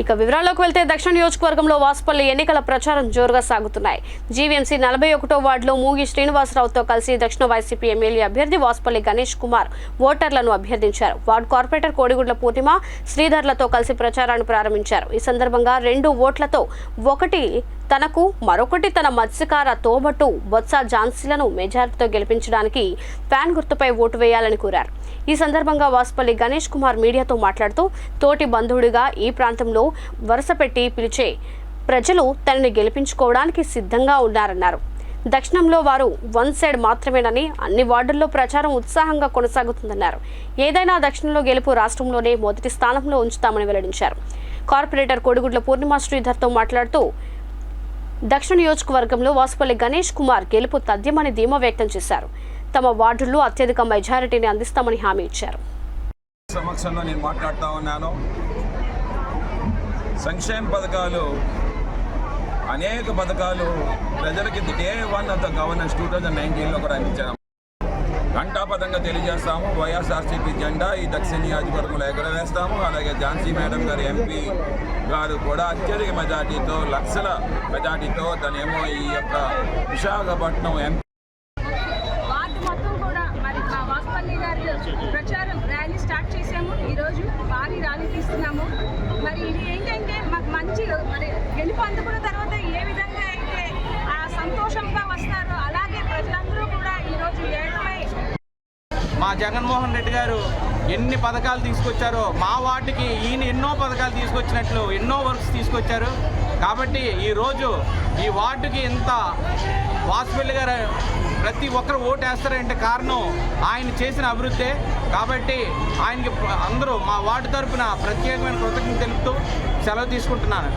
ఇక వివరాల్లోకి వెళ్తే దక్షిణ నియోజకవర్గంలో వాసుపల్లి ఎన్నికల ప్రచారం జోరుగా సాగుతున్నాయి. జీవీఎంసీ నలభై ఒకటో వార్డులో మూగి శ్రీనివాసరావుతో కలిసి దక్షిణ వైసీపీ ఎమ్మెల్యే అభ్యర్థి వాసుపల్లి గణేష్ కుమార్ ఓటర్లను అభ్యర్థించారు. వార్డు కార్పొరేటర్ కోడిగుడ్ల పూర్ణిమ శ్రీధర్లతో కలిసి ప్రచారాన్ని ప్రారంభించారు. ఈ సందర్భంగా రెండు ఓట్లతో ఒకటి తనకు మరొకటి తన మత్స్యకార తోబట్టు బొత్స ఝాన్సీలను మెజారిటీతో గెలిపించడానికి ఫ్యాన్ గుర్తుపై ఓటు వేయాలని కోరారు. ఈ సందర్భంగా వాసుపల్లి గణేష్ కుమార్ మీడియాతో మాట్లాడుతూ తోటి బంధువుడిగా ఈ ప్రాంతంలో వరుస పెట్టి పిలిచే ప్రజలు తనని గెలిపించుకోవడానికి సిద్ధంగా ఉన్నారన్నారు. దక్షిణంలో వారు వన్ సైడ్ మాత్రమేనని అన్ని వార్డుల్లో ప్రచారం ఉత్సాహంగా కొనసాగుతుందన్నారు. ఏదైనా దక్షిణంలో గెలుపు రాష్ట్రంలోనే మొదటి స్థానంలో ఉంచుతామని వెల్లడించారు. కార్పొరేటర్ కోడిగుడ్ల పూర్ణిమ శ్రీధర్తో మాట్లాడుతూ దక్షిణ నియోజకవర్గంలో వాసుపల్లి గణేష్ కుమార్ గెలుపు తథ్యమని ధీమా వ్యక్తం చేశారు. తమ వార్డుల్లో అత్యధిక మెజారిటీని అందిస్తామని హామీ ఇచ్చారు. సమక్షంలో నేను మాట్లాడుతూ ఉన్నాను. సంక్షేమ పథకాలు అనేక పథకాలు ప్రజలకి day one of the governance two thousand నైన్టీన్లో కూడా అందించాము ఘంటాపథంగా తెలియజేస్తాము. వైఎస్ఆర్సీపీ జెండా ఈ దక్షిణ నియోజకవర్గంలో ఎగరవేస్తాము అలాగే ఝాన్సీ మేడం గారు ఎంపీ గారు కూడా అత్యధిక మెజార్టీతో లక్షల మెజార్టీతో తనేమో ఈ యొక్క విశాఖపట్నం ఎంపీ కూడా మరి మా ప్రచారం ర్యాలీ స్టార్ట్ చేసాము ఈరోజు భారీ ర్యాలీ తీస్తున్నాము. మరి ఇది ఏంటంటే మాకు మంచి మరి గెలుపు అందుకున్న తర్వాత ఏ విధంగా అయితే ఆ సంతోషంగా వస్తారు అలాగే ప్రజలందరూ కూడా ఈరోజు ఏడుపై మా జగన్మోహన్ రెడ్డి గారు ఎన్ని పథకాలు తీసుకొచ్చారో మా వాటికి ఈయన ఎన్నో పథకాలు తీసుకొచ్చినట్లు ఎన్నో వర్క్స్ తీసుకొచ్చారు. కాబట్టి ఈరోజు ఈ వార్డుకి ఇంత వాసుపల్లి గారు ప్రతి ఒక్కరు ఓటు వేస్తారంటే కారణం ఆయన చేసిన అభివృద్ధి. కాబట్టి ఆయనకి అందరూ మా వార్డు తరపున ప్రత్యేకమైన కృతజ్ఞత తెలుపుతూ సెలవు తీసుకుంటున్నాను.